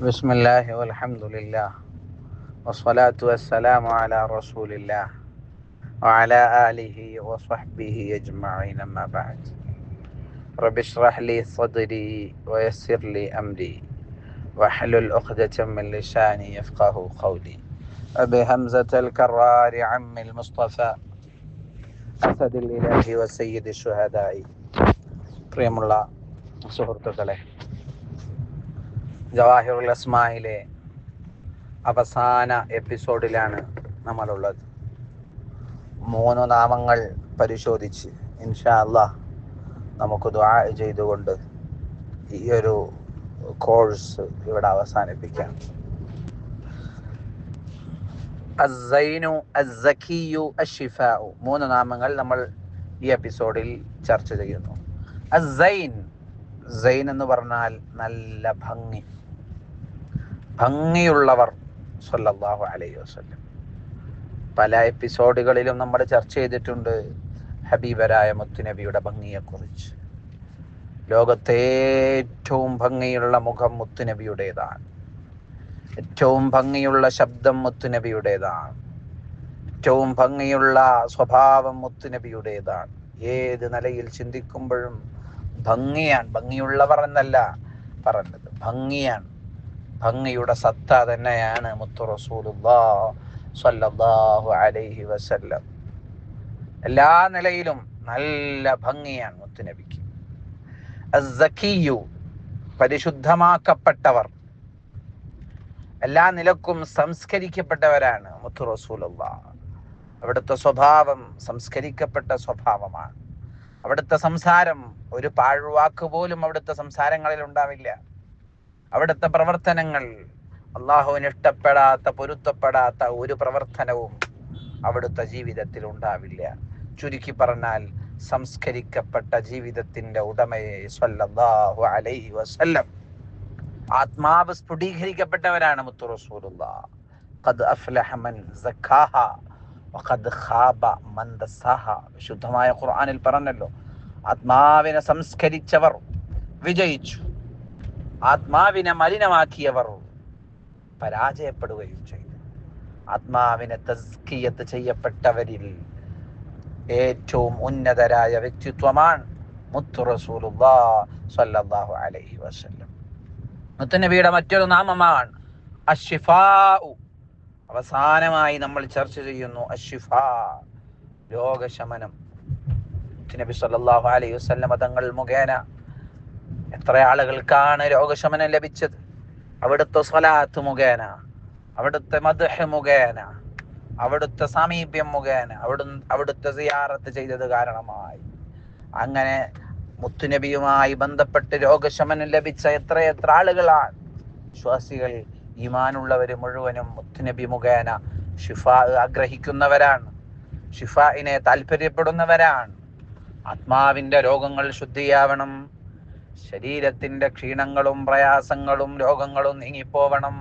بسم الله والحمد لله والصلاة والسلام على رسول الله وعلى آله وصحبه أجمعين أما بعد رب اشرح لي صدري ويسر لي أمري واحلل عقدة من لساني يفقه قولي أبي همزة الكرار عم المصطفى أسد الإله وسيد الشهداء പ്രിയമുള്ള സുഹൃത്തുക്കളെ ജവാഹിറുൽ അസ്മായിലെ അവസാന എപ്പിസോഡിലാണ് നമ്മളുള്ളത്. മൂന്ന് നാമങ്ങൾ പരിശോധിച്ച് ഇൻഷാ അല്ലാ നമുക്ക് ദ്വാ ചെയ്തുകൊണ്ട് ഈ ഒരു കോഴ്സ് ഇവിടെ അവസാനിപ്പിക്കാം. മൂന്ന് നാമങ്ങൾ നമ്മൾ ഈ എപ്പിസോഡിൽ ചർച്ച ചെയ്യുന്നു. സൈൻ എന്ന് പറഞ്ഞാൽ നല്ല ഭംഗി. ഭംഗിയുള്ളവർ സല്ലല്ലാഹു അലൈഹി വസല്ലം. പല എപ്പിസോഡുകളിലും നമ്മൾ ചർച്ച ചെയ്തിട്ടുണ്ട് ഹബീബരായ മുത്തുനബിയുടെ ഭംഗിയെക്കുറിച്ച്. ലോകത്തെ ഏറ്റവും ഭംഗിയുള്ള മുഖം മുത്തുനബിയുടേതാണ്. ഏറ്റവും ഭംഗിയുള്ള ശബ്ദം മുത്തുനബിയുടേതാണ്. ഏറ്റവും ഭംഗിയുള്ള സ്വഭാവം മുത്തുനബിയുടേതാണ്. ഏത് നിലയിൽ ചിന്തിക്കുമ്പോഴും ഭംഗിയാണ് ഭംഗിയുള്ളവർ എന്നല്ല പറഞ്ഞത് ഭംഗിയാണ്. ഭംഗിയുടെ സത്ത തന്നെയാണ് മുത്തു സല്ലല്ലാഹു അലൈഹി വസല്ലം. എല്ലാ നിലയിലും നല്ല ഭംഗിയാണ് മുത്തുനബിക്ക് പരിശുദ്ധമാക്കപ്പെട്ടവർ. എല്ലാ നിലക്കും സംസ്കരിക്കപ്പെട്ടവരാണ് മുത്തു റസൂലുള്ളാഹ്. അവിടുത്തെ സ്വഭാവം സംസ്കരിക്കപ്പെട്ട സ്വഭാവമാണ്. അവിടുത്തെ സംസാരം ഒരു പാഴ്വാക്ക് പോലും അവിടുത്തെ സംസാരങ്ങളിൽ ഉണ്ടാവില്ല. അവിടുത്തെ പ്രവർത്തനങ്ങൾ അള്ളാഹുവിന് ഇഷ്ടപ്പെടാത്ത പൊരുത്തപ്പെടാത്ത ഒരു പ്രവർത്തനവും അവിടുത്തെ ജീവിതത്തിൽ ഉണ്ടാവില്ല. ചുരുക്കി പറഞ്ഞാൽ സംസ്കരിക്കപ്പെട്ട ജീവിതത്തിന്റെ ഉടമയെ സല്ലല്ലാഹു അലൈഹി വസല്ലം. ആത്മാവ് സ്ഫുടീകരിക്കപ്പെട്ടവരാണ് മുത്തു ഖദ് അഫ്ലഹ മൻ ഖാബ മൻ ഖുർആനിൽ പറഞ്ഞല്ലോ ആത്മാവിനെ സംസ്കരിച്ചവർ വിജയിച്ചു. ആത്മാവിനെ മലിനമാക്കിയവർ പരാജയപ്പെടുകയും ചെയ്തു. ആത്മാവിനെ തസ്കിയത്ത് ചെയ്യപ്പെട്ടവരിൽ ഏറ്റവും ഉന്നതരായ വ്യക്തിത്വമാണ് മുത്തു സല്ലല്ലാഹു അലൈഹി വസല്ലം. മുത്തുനബിയുടെ മറ്റൊരു നാമമാണ് അഷിഫാഉ അവസാനമായി നമ്മൾ ചർച്ച ചെയ്യുന്നു അഷിഫ രോഗശമനം. നബി സല്ലല്ലാഹു അലൈഹി വസല്ലം തങ്ങൾ മുഖേന എത്ര ആളുകൾക്കാണ് രോഗശമനം ലഭിച്ചത്? അവിടുത്തെ സ്വലാത്ത് മുഖേന അവിടുത്തെ മധുഹ മുഖേന അവിടുത്തെ സമീപ്യം മുഖേന അവിടുന്ന് അവിടുത്തെ സിയാറത്ത് ചെയ്തത് കാരണമായി. അങ്ങനെ മുത്തുനബിയുമായി ബന്ധപ്പെട്ട് രോഗശമനം ലഭിച്ച എത്രയെത്ര ആളുകളാണ്? വിശ്വാസികൾ ഈമാനുള്ളവർ മുഴുവനും മുത്തുനബി മുഖേന ഷിഫ ആഗ്രഹിക്കുന്നവരാണ്. ഷിഫായിനെ താല്പര്യപ്പെടുന്നവരാണ്. ആത്മാവിന്റെ രോഗങ്ങൾ ശുദ്ധിയാവണം. ശരീരത്തിന്റെ ക്ഷീണങ്ങളും പ്രയാസങ്ങളും രോഗങ്ങളും നീങ്ങിപ്പോവണം.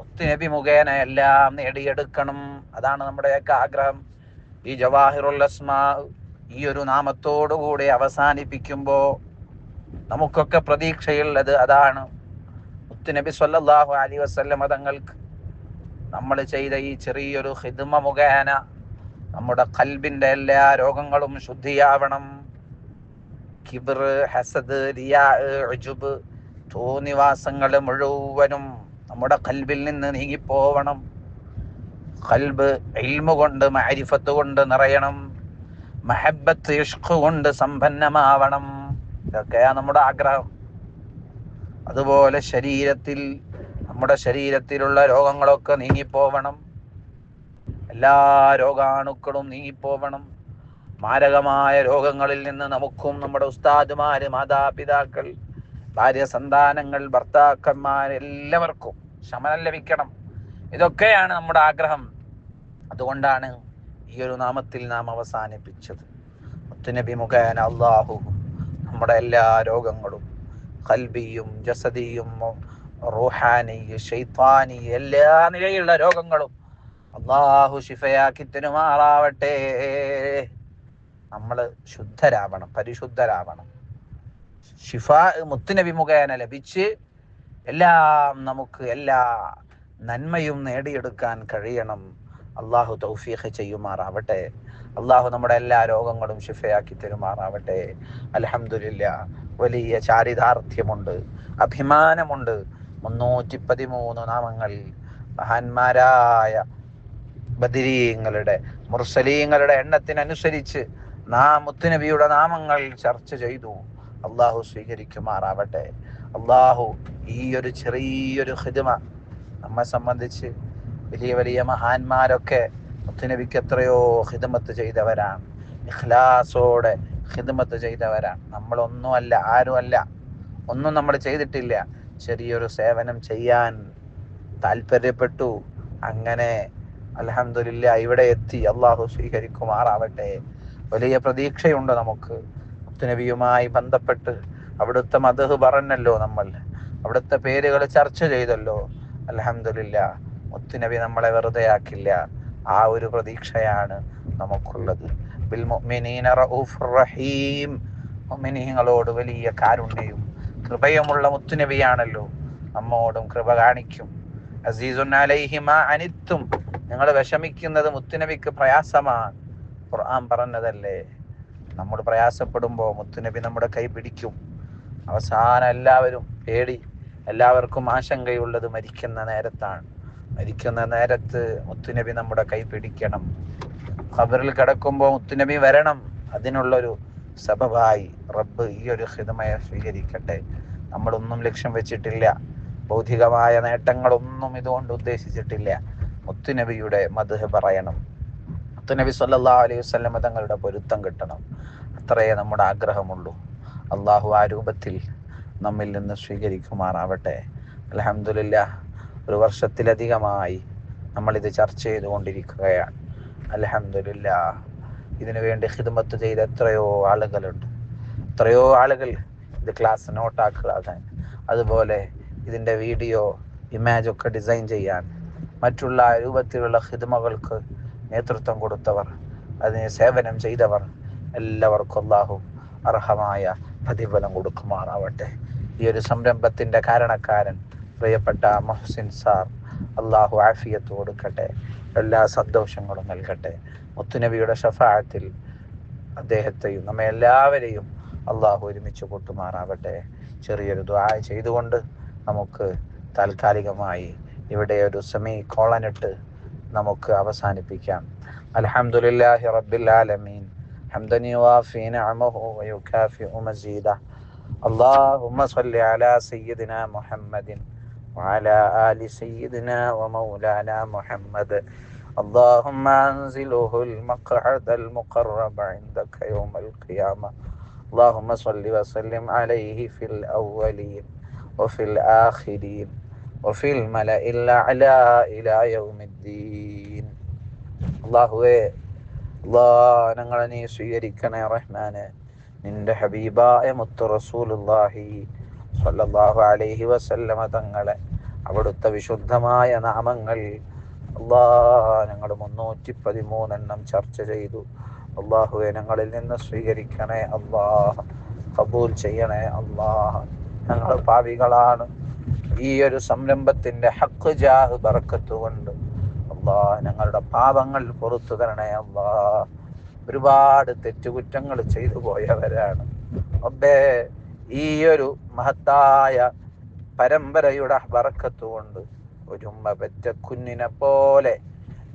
മുത്തുനബി മുഖേന എല്ലാം നേടിയെടുക്കണം. അതാണ് നമ്മുടെയൊക്കെ ആഗ്രഹം. ഈ ജവാഹിറുൽ അസ്മാ ഈ ഒരു നാമത്തോടുകൂടി അവസാനിപ്പിക്കുമ്പോൾ നമുക്കൊക്കെ പ്രതീക്ഷയുള്ളത് അതാണ്. മുത്തുനബി സ്വല്ലാഹു അലി വസ്ല്ലം തങ്ങൾക്ക് നമ്മൾ ചെയ്ത ഈ ചെറിയൊരു ഹിദ്മ മുഖേന നമ്മുടെ കൽബിന്റെ എല്ലാ രോഗങ്ങളും ശുദ്ധിയാവണം. കിബർ ഹസദ് റിയാ ഉജുബ് തോന്നിവാസങ്ങൾ മുഴുവനും നമ്മുടെ കൽബിൽ നിന്ന് നീങ്ങിപ്പോവണം. കൽബ് ഇൽമ കൊണ്ട് മാരിഫത്ത് കൊണ്ട് നിറയണം. മഹബത്ത് ഇഷ്ക് കൊണ്ട് സമ്പന്നമാവണം. ഇതൊക്കെയാ നമ്മുടെ ആഗ്രഹം. അതുപോലെ ശരീരത്തിൽ നമ്മുടെ ശരീരത്തിലുള്ള രോഗങ്ങളൊക്കെ നീങ്ങിപ്പോവണം. എല്ലാ രോഗാണുക്കളും നീങ്ങിപ്പോവണം. മാരകമായ രോഗങ്ങളിൽ നിന്ന് നമുക്കും നമ്മുടെ ഉസ്താദുമാര് മാതാപിതാക്കൾ ഭാര്യ സന്താനങ്ങൾ ഭർത്താക്കന്മാർ എല്ലാവർക്കും ശമനം ലഭിക്കണം. ഇതൊക്കെയാണ് നമ്മുടെ ആഗ്രഹം. അതുകൊണ്ടാണ് ഈ ഒരു നാമത്തിൽ നാം അവസാനിപ്പിച്ചത്. മുത്തുനബി മുഖേന അള്ളാഹു നമ്മുടെ എല്ലാ രോഗങ്ങളും കൽബിയും ജസദിയും റൂഹാനി ഷെയ്ത്താനി എല്ലാ നിലയിലുള്ള രോഗങ്ങളും അള്ളാഹു ഷിഫയാക്കി തരുമാറാവട്ടെ. നമ്മൾ ശുദ്ധരാവണം പരിശുദ്ധരാവണം. ഷിഫ മുത്തുനബി മുഖേന ലഭിച്ച് എല്ലാം നമുക്ക് എല്ലാ നന്മയും നേടിയെടുക്കാൻ കഴിയണം. അള്ളാഹു തൗഫീഖ് ചെയ്യുമാറാവട്ടെ. അള്ളാഹു നമ്മുടെ എല്ലാ രോഗങ്ങളും ശിഫയാക്കി തരുമാറാവട്ടെ. അലഹമില്ല വലിയ ചാരിതാർത്ഥ്യമുണ്ട് അഭിമാനമുണ്ട്. മുന്നൂറ്റി പതിമൂന്ന് നാമങ്ങൾ മഹാന്മാരായ ബദിരീങ്ങളുടെ മുർസലീങ്ങളുടെ എണ്ണത്തിനനുസരിച്ച് നാം മുത്തുനബിയുടെ നാമങ്ങൾ ചർച്ച ചെയ്തു. അള്ളാഹു സ്വീകരിക്കുമാറാവട്ടെ. അള്ളാഹു ഈ ഒരു ചെറിയൊരു ഹിദ്മ നമ്മെ സംബന്ധിച്ച് വലിയ വലിയ മഹാന്മാരൊക്കെ മുത്തുനബിക്ക് എത്രയോ ഹിദ്മത്ത് ചെയ്തവരാണ്. ഇഖ്ലാസോടെ ഹിദ്മത്ത് ചെയ്തവരാണ്. നമ്മളൊന്നുമല്ല ആരുമല്ല ഒന്നും നമ്മൾ ചെയ്തിട്ടില്ല. ചെറിയൊരു സേവനം ചെയ്യാൻ താല്പര്യപ്പെട്ടു. അങ്ങനെ അലഹമില്ല ഇവിടെ എത്തി. അള്ളാഹു സ്വീകരിക്കുമാറാവട്ടെ. വലിയ പ്രതീക്ഷയുണ്ട് നമുക്ക്. മുത്തുനബിയുമായി ബന്ധപ്പെട്ട് അവിടുത്തെ മതഹ് പറഞ്ഞല്ലോ നമ്മൾ. അവിടുത്തെ പേരുകൾ ചർച്ച ചെയ്തല്ലോ. അലഹമില്ല മുത്തുനബി നമ്മളെ വെറുതെ ആക്കില്ല. ആ ഒരു പ്രതീക്ഷയാണ് നമുക്കുള്ളത്. വലിയ കാരുണ്യയും കൃപയുമുള്ള മുത്തുനബിയാണല്ലോ. നമ്മോടും കൃപ കാണിക്കും. അസീസുൻ അലൈഹിമ അനിത്തും. നിങ്ങൾ വിഷമിക്കുന്നത് മുത്തുനബിക്ക് പ്രയാസമാണ്. ഖുർആൻ പറഞ്ഞതല്ലേ? നമ്മൾ പ്രയാസപ്പെടുമ്പോൾ മുത്തുനബി നമ്മുടെ കൈ പിടിക്കും. അവസാനം എല്ലാവരും പേടി. എല്ലാവർക്കും ആശങ്കയുള്ളത് മരിക്കുന്ന നേരത്താണ്. മരിക്കുന്ന നേരത്ത് മുത്തുനബി നമ്മുടെ കൈ പിടിക്കണം. ഖബറിൽ കിടക്കുമ്പോൾ മുത്തുനബി വരണം. അതിനുള്ളൊരു സബബായി റബ്ബ് ഈ ഒരു ഹിതമയെ സ്വീകരിക്കട്ടെ. നമ്മളൊന്നും ലക്ഷ്യം വെച്ചിട്ടില്ല. ഭൗതികമായ നേട്ടങ്ങളൊന്നും ഇതുകൊണ്ട് ഉദ്ദേശിച്ചിട്ടില്ല. മുത്തുനബിയുടെ മധുഹ് പറയണം. മുത്തുനബി സല്ലാ അലൈഹി വസ്ലമ തങ്ങളുടെ പൊരുത്തം കിട്ടണം. അത്രയേ നമ്മുടെ ആഗ്രഹമുള്ളൂ. അള്ളാഹു ആ രൂപത്തിൽ നമ്മിൽ നിന്ന് സ്വീകരിക്കുമാറാവട്ടെ. അലഹമില്ല ഒരു വർഷത്തിലധികമായി നമ്മളിത് ചർച്ച ചെയ്തുകൊണ്ടിരിക്കുകയാണ്. അലഹമില്ല ഇതിനു വേണ്ടി ഹിദ്മത്ത് ചെയ്ത എത്രയോ ആളുകളുണ്ട്. എത്രയോ ആളുകൾ ഇത് ക്ലാസ് നോട്ടാക്കാൻ അതുപോലെ ഇതിന്റെ വീഡിയോ ഇമേജൊക്കെ ഡിസൈൻ ചെയ്യാൻ മറ്റുള്ള രൂപത്തിലുള്ള ഹിദ്മകൾക്ക് നേതൃത്വം കൊടുത്തവർ അതിന് സേവനം ചെയ്തവർ എല്ലാവർക്കും അള്ളാഹു അർഹമായ പ്രതിഫലം കൊടുക്കുമാറാവട്ടെ. ഈ ഒരു സംരംഭത്തിന്റെ കാരണക്കാരൻ പ്രിയപ്പെട്ട മൊഹസിൻ സാർ അള്ളാഹു ആഫിയത്ത് കൊടുക്കട്ടെ എല്ലാ സന്തോഷങ്ങളും നൽകട്ടെ. മുത്തുനബിയുടെ ഷഫായത്തിൽ അദ്ദേഹത്തെയും നമ്മെ എല്ലാവരെയും അള്ളാഹു ഒരുമിച്ച് കൂട്ടുമാറാവട്ടെ. ചെറിയൊരു ദ്വായ ചെയ്തുകൊണ്ട് നമുക്ക് താൽക്കാലികമായി ഇവിടെ ഒരു സെമി കോളനിട്ട് നമുക്ക് അവസാനിപ്പിക്കാം അൽഹംദുലില്ലാഹി റബ്ബിൽ ആലമീൻ حمدا يوافي نعمه ويكافئ مزيده اللهم صل على سيدنا محمد وعلى آل سيدنا ومولانا محمد اللهم أنزله المقعد المقرب عندك يوم القيامة اللهم صل وسلم عليه في الأولين وفي الآخرين വഫിൽ മല ഇല്ലായുദ്ദീൻ അള്ളാഹുവെ അള്ളാ ഞങ്ങളെ നീ സ്വീകരിക്കണേ റഹ്മാന്. നിന്റെ ഹബീബായ മുത്തു റസൂലുല്ലാഹി സല്ലല്ലാഹു അലൈഹി വസല്ലമ തങ്ങളെ. അവിടുത്തെ വിശുദ്ധമായ നാമങ്ങൾ അള്ളാ ഞങ്ങൾ മുന്നൂറ്റി പതിമൂന്നെണ്ണം ചർച്ച ചെയ്തു. അള്ളാഹുവെ ഞങ്ങളിൽ നിന്ന് സ്വീകരിക്കണേ അള്ളാഹ് കബൂൽ ചെയ്യണേ അള്ളാഹ് ഞങ്ങൾ പാവികളാണ്. ഈ ഒരു സംരംഭത്തിന്റെ ഹക്ക് ജാഹ് ബറക്കത്തുകൊണ്ട് അള്ളാ ഞങ്ങളുടെ പാപങ്ങൾ പുറത്തു തരണേ അള്ളാ. ഒരുപാട് തെറ്റുകുറ്റങ്ങൾ ചെയ്തു പോയവരാണ്. അബ്ബേ ഈ ഒരു മഹത്തായ പരമ്പരയുടെ വറക്കത്തുകൊണ്ട് ഒരു പെറ്റ കുഞ്ഞിനെ പോലെ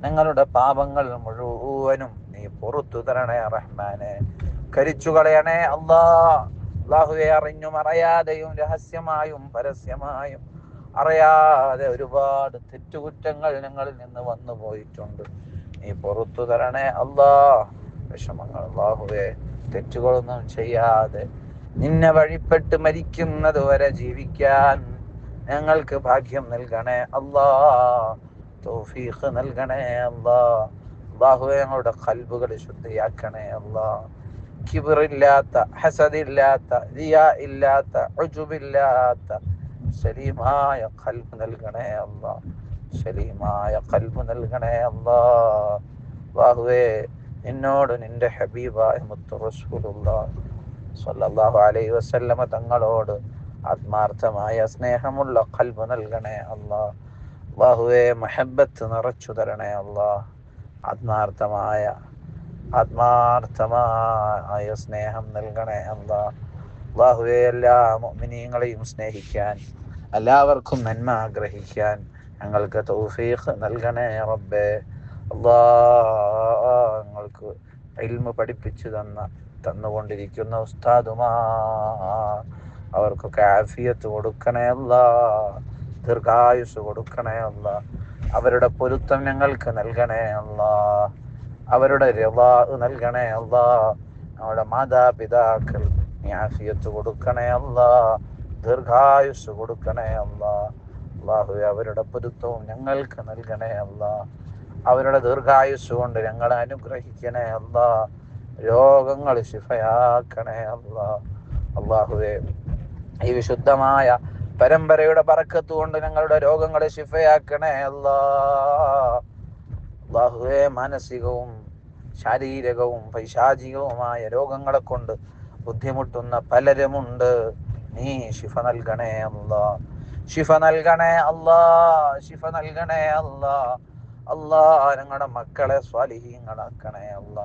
നിങ്ങളുടെ പാപങ്ങൾ മുഴുവനും നീ പുറത്തു തരണേ റഹ്മാനെ. കരിച്ചു കളയണേ അള്ളാ. അള്ളാഹുവെ അറിഞ്ഞും അറിയാതെയും രഹസ്യമായും പരസ്യമായും അറിയാതെ ഒരുപാട് തെറ്റുകുറ്റങ്ങൾ ഞങ്ങളിൽ നിന്ന് വന്നു പോയിട്ടുണ്ട്. നീ പുറത്തു തരണേ അല്ലാ. വിഷമങ്ങൾ അള്ളാഹുവെ തെറ്റുകളൊന്നും ചെയ്യാതെ നിന്നെ വഴിപ്പെട്ട് മരിക്കുന്നത് വരെ ജീവിക്കാൻ ഞങ്ങൾക്ക് ഭാഗ്യം നൽകണേ അല്ലാ. തോഫീഖ് നൽകണേ അല്ലാ. അള്ളാഹുവെ ഞങ്ങളുടെ കൽബുകൾ ശുദ്ധിയാക്കണേ അല്ലാ. കിബറില്ലാത്ത ഹസദില്ലാത്ത റിയ ഇല്ലാത്ത ഉജുബില്ലാത്ത സലീമായ കൽബ് നൽകണേ അല്ലാഹ് സലീമായ കൽബ് നൽകണേ അല്ലാഹ് അല്ലാഹുവേ നിന്നോട് നിന്റെ ഹബീബായ മുത്തു റസൂലുള്ള സല്ലല്ലാഹു അലൈഹി വസല്ലമ തങ്ങളോട് ആത്മാർത്ഥമായ സ്നേഹമുള്ള കൽബ് നൽകണേ അല്ലാ അള്ളാഹുവെ മഹബത്ത് നിറച്ചു തരണേ അല്ലാ ആത്മാർത്ഥമായ ആത്മാർത്ഥമായ സ്നേഹം നൽകണേ അല്ലാ. അള്ളാഹുവെ എല്ലാ മുഅ്മിനീങ്ങളെയും സ്നേഹിക്കാൻ എല്ലാവർക്കും നന്മ ആഗ്രഹിക്കാൻ ഞങ്ങൾക്ക് തൗഫീഖ് നൽകണേ റബ്ബേ. അല്ലാ ഞങ്ങൾക്ക് ഇൽമ പഠിപ്പിച്ചു തന്ന തന്നുകൊണ്ടിരിക്കുന്ന ഉസ്താദുമാ അവർക്കൊക്കെ ആഫിയത്ത് കൊടുക്കണേ അല്ല ദീർഘായുസ് കൊടുക്കണേ അല്ല അവരുടെ പൊരുത്തം ഞങ്ങൾക്ക് നൽകണേ അല്ല. അവരുടെ രവാ നൽകണേ അല്ല. നമ്മുടെ മാതാപിതാക്കൾ നീ കൊടുക്കണേ അല്ല. ദീർഘായുസ് കൊടുക്കണേ അല്ല. അള്ളാഹു അവരുടെ പൊരുത്തവും ഞങ്ങൾക്ക് നൽകണേ അല്ല. അവരുടെ ദീർഘായുസ് കൊണ്ട് ഞങ്ങളെ അനുഗ്രഹിക്കണേ അല്ല. രോഗങ്ങൾ ശിഫയാക്കണേ അല്ല. അള്ളാഹുവെ ഈ വിശുദ്ധമായ പരമ്പരയുടെ പറക്കത്തുകൊണ്ട് ഞങ്ങളുടെ രോഗങ്ങളെ ശിഫയാക്കണേ അല്ലാ. അള്ളാഹുവെ മാനസികവും ശാരീരികവും പൈശാചികവുമായ രോഗങ്ങളെ കൊണ്ട് ബുദ്ധിമുട്ടുന്ന പലരുമുണ്ട്. നീ ശിഫ നൽകണേ അല്ലാ. ശിഫ നൽകണേ അല്ലാ. ശിഫ നൽകണേ അല്ലാ. അല്ലാ ഞങ്ങളുടെ മക്കളെ സ്വാലിഹീങ്ങളാക്കണേ അല്ലാ.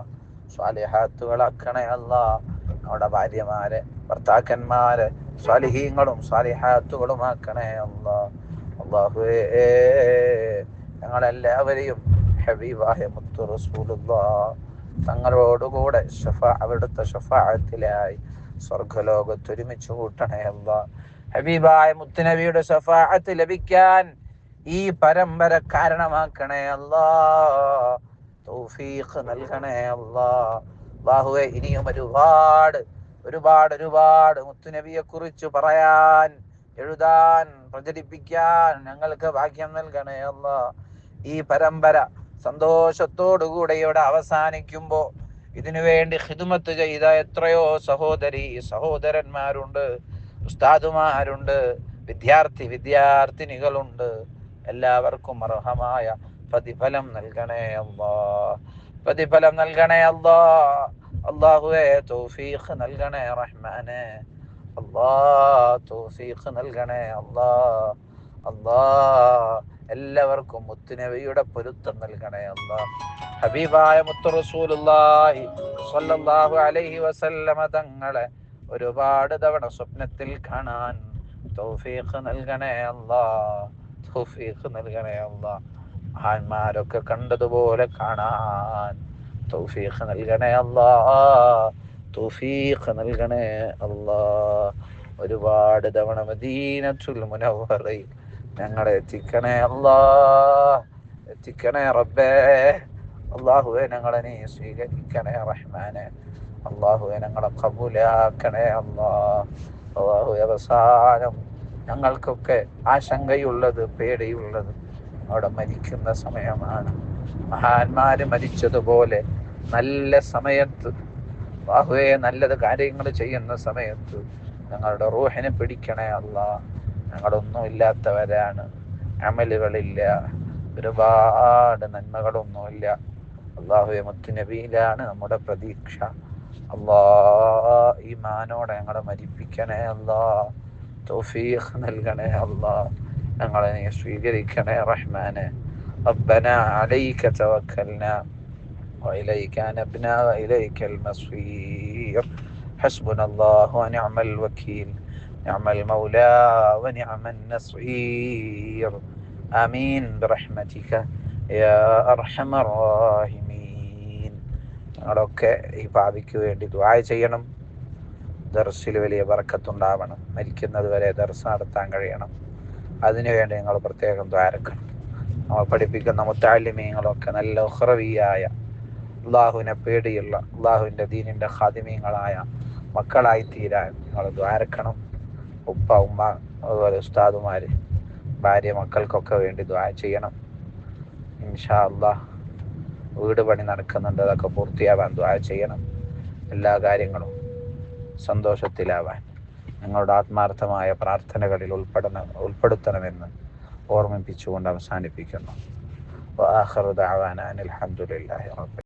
സ്വാലിഹാത്തുകളാക്കണേ അല്ലാ. നമ്മുടെ ഭാര്യമാരെ ഭർത്താക്കന്മാരെ സ്വാലിഹീങ്ങളും സ്വാലിഹാത്തുകളും ആക്കണേ അല്ലാ. അള്ളാഹുവേ ഞങ്ങളെല്ലാവരെയും ഹബീബായ മുത്തു റസൂലുള്ളാ. തങ്ങളോടുകൂടെ അവിടുത്തെ ഷഫാഅത്തിലായി സ്വർഗലോകത്ത് ഒരുമിച്ച് കൂട്ടണേ അല്ല ഹബീബായ മുത്തുനബിയുടെ ഷഫാഅത്ത് ലഭിക്കാൻ ഈ പരമ്പര കാരണമാക്കണേ അല്ലാ തൗഫീഖ് നൽകണേ അല്ലാ അള്ളാഹുവെ ഇനിയും ഒരുപാട് ഒരുപാട് ഒരുപാട് മുത്തുനബിയെ കുറിച്ച് പറയാൻ എഴുതാൻ പ്രചരിപ്പിക്കാൻ ഞങ്ങൾക്ക് ഭാഗ്യം നൽകണേ അല്ല ഈ പരമ്പര സന്തോഷത്തോടുകൂടെ ഇവിടെ അവസാനിക്കുമ്പോ ഇതിനു വേണ്ടി ഹിദുമത്ത് ചെയ്ത എത്രയോ സഹോദരി സഹോദരന്മാരുണ്ട് ഉസ്താദുമാരുണ്ട് വിദ്യാർത്ഥി വിദ്യാർത്ഥിനികളുണ്ട്. എല്ലാവർക്കും അർഹമായ പ്രതിഫലം നൽകണേ അള്ളാ. പ്രതിഫലം നൽകണേ അള്ളാ. അള്ളാഹുവെ തൗഫീഖ് നൽകണേ റഹ്മാനെ. അള്ളാ തൗഫീഖ് നൽകണേ അള്ളാ. അല്ലാ എല്ലാവർക്കും മുത്തുനബിയുടെ പൊരുത്തം നൽകണേ അള്ളാ. ഹബീബായ മുത്തു റസൂലുള്ളാഹി സ്വല്ലല്ലാഹു അലൈഹി വസല്ലമ തങ്ങളെ ഒരുപാട് തവണ സ്വപ്നത്തിൽ കാണാൻ തൗഫീഖ് നൽകണേ അല്ലാ തൗഫീഖ് നൽകണേ അല്ലാ ആന്മാരൊക്കെ കണ്ടതുപോലെ കാണാൻ തൗഫീഖ് നൽകണേ അല്ലാ തൗഫീഖ് നൽകണേ അല്ലാ ഒരുപാട് തവണ മദീനത്തുൽ മുനവ്വറയിൽ ഞങ്ങളെ എത്തിക്കണേ അല്ലാ എത്തിക്കണേ റബ്ബേ. അള്ളാഹുവെ ഞങ്ങളെ നീ സ്വീകരിക്കണേ റഹ്മാനെ. അള്ളാഹുവെ ഞങ്ങളെ കബൂലാക്കണേ അല്ലാ അള്ളാഹു അവസാനം ഞങ്ങൾക്കൊക്കെ ആശങ്കയുള്ളത് പേടിയുള്ളത് അവിടെ മരിക്കുന്ന സമയമാണ്. മഹാന്മാര് മരിച്ചതുപോലെ നല്ല സമയത്ത് ബാഹുവെ നല്ലത് കാര്യങ്ങൾ ചെയ്യുന്ന സമയത്ത് ഞങ്ങളുടെ റൂഹിനെ പിടിക്കണേ അല്ല ഞങ്ങളൊന്നും ഇല്ലാത്തവരാണ് അമലുകളില്ല ഒരുപാട് നന്മകളൊന്നുമില്ല അള്ളാഹുവെ മുത്തുനബിയിലാണ് നമ്മുടെ പ്രതീക്ഷ അള്ളാ ഈ മാനോടെ ഞങ്ങളെ മരിപ്പിക്കണേ അല്ലാ തൗഫീഖ് നൽകണേ അല്ലാ ഞങ്ങളെ നീ സ്വീകരിക്കണേ റഹ്മാനെ ربنا عليك توكلنا وإليك أنبنا وإليك المصير حسبنا الله ونعم الوكيل نعم المولى ونعم النصير آمين برحمتك يا أرحم الراحمين ഞങ്ങളൊക്കെ ഈ പാപിക്ക് വേണ്ടി ദ്വായ ചെയ്യണം ദർസിൽ വലിയ ബർക്കത്തുണ്ടാവണം മരിക്കുന്നത് വരെ ദർസ് നടത്താൻ കഴിയണം അതിനുവേണ്ടി ഞങ്ങൾ പ്രത്യേകം ദ്വാരക്കണം നമ്മൾ പഠിപ്പിക്കുന്ന മുത്താലിമീങ്ങളൊക്കെ നല്ല ഉഹ്റവിയായ അള്ളാഹുവിനെ പേടിയുള്ള അള്ളാഹുവിൻ്റെ ദീനിൻ്റെ ഖാദിമീങ്ങളായ മക്കളായി തീരാൻ നിങ്ങൾ ദ്വാരക്കണം ഉപ്പ ഉമ്മ അതുപോലെ ഉസ്താദുമാർ ഭാര്യ മക്കൾക്കൊക്കെ വേണ്ടി ദ്വാ ചെയ്യണം. ഇൻഷാ അള്ളാഹ് വീട് പണി നടക്കുന്നുണ്ട് അതൊക്കെ പൂർത്തിയാവാൻ ദ്വാ ചെയ്യണം. എല്ലാ കാര്യങ്ങളും സന്തോഷത്തിലാവാൻ നിങ്ങളുടെ ആത്മാർത്ഥമായ പ്രാർത്ഥനകളിൽ ഉൾപ്പെടണം ഉൾപ്പെടുത്തണമെന്ന് ഓർമ്മിപ്പിച്ചുകൊണ്ട് അവസാനിപ്പിക്കുന്നു. അലഹമുല്ലാ